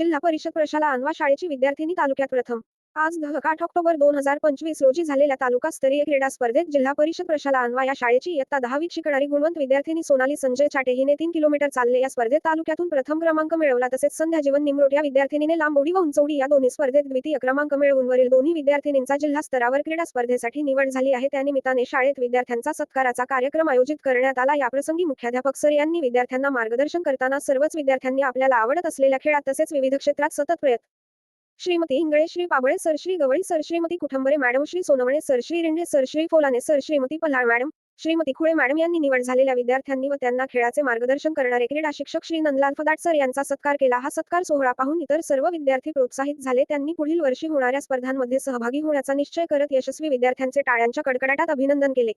जिल्हा परिषद प्रशाला आणवा शाळेची विद्यार्थिनी तालुक्यात प्रथम. आज दह आठ ऑक्टोबर दोन हजार पंचवीस रोजी झालेल्या तालुकास्तरीय क्रीडा स्पर्धेत जिल्हा परिषद प्रशाला अन्वा या शाळेची इयत्ता दहावीत शिकणारी गुणवंत विद्यार्थिनी सोनाली संजय चाटे हिने तीन किलोमीटर चालले या स्पर्धेत तालुक्यातून प्रथम क्रमांक मिळवला तसेच संध्या जीवन निमरोट या विद्यार्थिनीने लांब उडी व उंचवडी या दोन्ही स्पर्धेत द्वितीय क्रमांक मिळवून वरील दोन्ही विद्यार्थिनींचा जिल्हा स्तरावर क्रीडा स्पर्धेसाठी निवड झाली आहे. त्यानिमित्ताने शाळेत विद्यार्थ्यांचा सत्काराचा कार्यक्रम आयोजित करण्यात आला. याप्रसंगी मुख्याध्यापक सर यांनी विद्यार्थ्यांना मार्गदर्शन करताना सर्वच विद्यार्थ्यांनी आपल्याला आवडत असलेल्या खेळात तसेच विविध क्षेत्रात सतत प्रयत्न Shrimati Ingale Shri Pabale sir Shri Gawali sir Shrimati Kuthambare madam Shri Sonawane sir Shri Rindhe sir Shri Folane sir Shrimati Palhal madam Shrimati Khule madam यांनी निवड झालेल्या विद्यार्थ्यांनी व त्यांना खेळाचे मार्गदर्शन करणारे क्रीडा शिक्षक श्री नंदलाल फदाट सर यांचा सत्कार केला. हा सत्कार सोहळा पाहून इतर सर्व विद्यार्थी प्रोत्साहित झाले. त्यांनी पुढील वर्षी होणाऱ्या स्पर्धांमध्ये सहभागी होण्याचा निश्चय करत यशस्वी विद्यार्थ्यांचे टाळ्यांच्या कडकडाटात अभिनंदन केले.